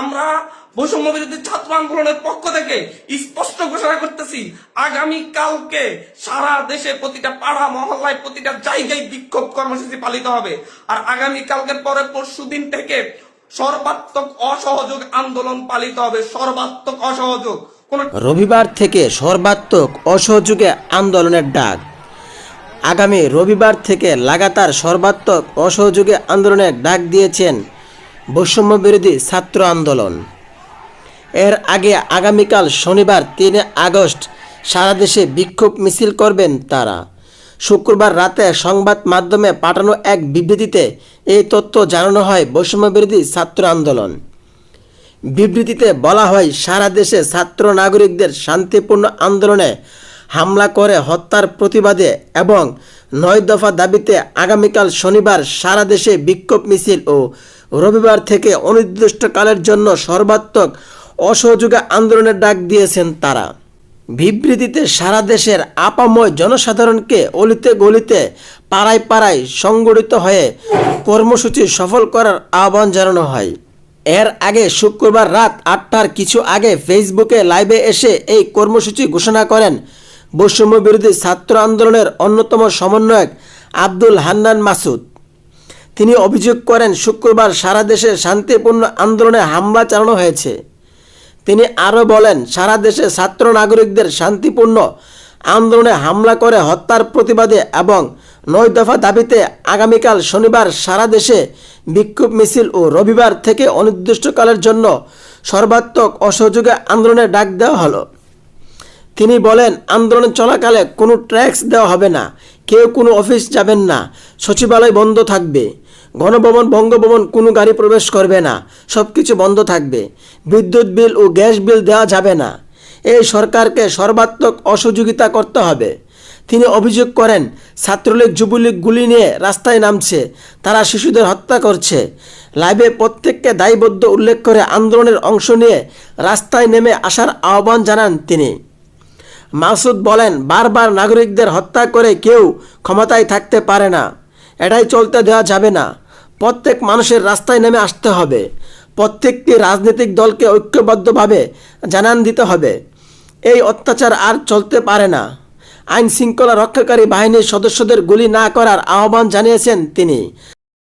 আমরা বৈষম্য বিরোধী ছাত্র আন্দোলনের পক্ষ থেকে স্পষ্ট ঘোষণা করতেছি আগামী কালকে সারা দেশে প্রতিটা পাড়া, মহল্লায় প্রতিটা জায়গায় বিক্ষোভ কর্মসূচি পালিত হবে। আর আগামী কালকের পরে পরশু দিন থেকে সর্বাত্মক অসহযোগ আন্দোলন পালিত হবে। সর্বাত্মক অসহযোগ। রবিবার থেকে সর্বাত্মক অসহযোগে আন্দোলনের ডাক। আগামী রবিবার থেকে লাগাতার সর্বাত্মক অসহযোগে আন্দোলনের ডাক দিয়েছেন বৈষম্য বিরোধী ছাত্র আন্দোলন। এর আগে আগামীকাল শনিবার তিন আগস্ট সারা দেশে বিক্ষোভ মিছিল করবেন তারা। শুক্রবার রাতে সংবাদ মাধ্যমে পাঠানো এক বিবৃতিতে এই তথ্য জানানো হয় বৈষম্য বিরোধী ছাত্র আন্দোলন। বিবৃতিতে বলা হয়, সারা দেশে ছাত্র নাগরিকদের শান্তিপূর্ণ আন্দোলনে হামলা করে হত্যার প্রতিবাদে এবং নয় দফা দাবিতে আগামীকাল শনিবার সারা দেশে বিক্ষোভ মিছিল ও রবিবার থেকে অনির্দিষ্টকালের জন্য সর্বাত্মক অসহযোগী আন্দোলনের ডাক দিয়েছেন তারা। বিবৃতিতে সারা দেশের আপাময় জনসাধারণকে অলিতে গলিতে পাড়ায় পাড়ায় সংগঠিত হয়ে কর্মসূচি সফল করার আহ্বান জানানো হয়। এর আগে শুক্রবার রাত আটটার কিছু আগে ফেসবুকে লাইভে এসে এই কর্মসূচি ঘোষণা করেন বৈষম্য বিরোধী ছাত্র আন্দোলনের অন্যতম সমন্বয়ক আব্দুল হান্নান মাসুদ। তিনি অভিযোগ করেন, শুক্রবার সারা দেশে শান্তিপূর্ণ আন্দোলনে হামলা চালানো হয়েছে। তিনি আরও বলেন, সারা দেশে ছাত্র নাগরিকদের শান্তিপূর্ণ আন্দোলনে হামলা করে হত্যার প্রতিবাদে এবং নয় দফা দাবিতে আগামীকাল শনিবার সারা দেশে বিক্ষোভ মিছিল ও রবিবার থেকে অনির্দিষ্টকালের জন্য সর্বাত্মক অসহযোগে আন্দোলনের ডাক দেওয়া হলো। তিনি বলেন, আন্দোলন চলাকালে কোনো ট্যাক্স দেওয়া হবে না। কেউ কোনো অফিস যাবেন না। সচিবালয় বন্ধ থাকবে। গণভবন, বঙ্গভবন, কোনো গাড়ি প্রবেশ করবে না। সব কিছু বন্ধ থাকবে। বিদ্যুৎ বিল ও গ্যাস বিল দেওয়া যাবে না। এই সরকারকে সর্বাত্মক অসহযোগিতা করতে হবে। তিনি অভিযোগ করেন, ছাত্রলীগ, যুবলীগ গুলি নিয়ে রাস্তায় নামছে। তারা শিশুদের হত্যা করছে। লাইভে প্রত্যেককে দায়বদ্ধ উল্লেখ করে আন্দোলনের অংশ নিয়ে রাস্তায় নেমে আসার আহ্বান জানান তিনি। মাসুদ বলেন, বারবার নাগরিকদের হত্যা করে কেউ ক্ষমতায় থাকতে পারে না। এটাই চলতে দেওয়া যাবে না। প্রত্যেক মানুষের রাস্তায় নেমে আসতে হবে। প্রত্যেকটি রাজনৈতিক দলকে ঐক্যবদ্ধভাবে জানান দিতে হবে। এই অত্যাচার আর চলতে পারে না। আইন শৃঙ্খলা রক্ষাকারী বাহিনীর সদস্যদের গুলি না করার আহ্বান জানিয়েছেন তিনি।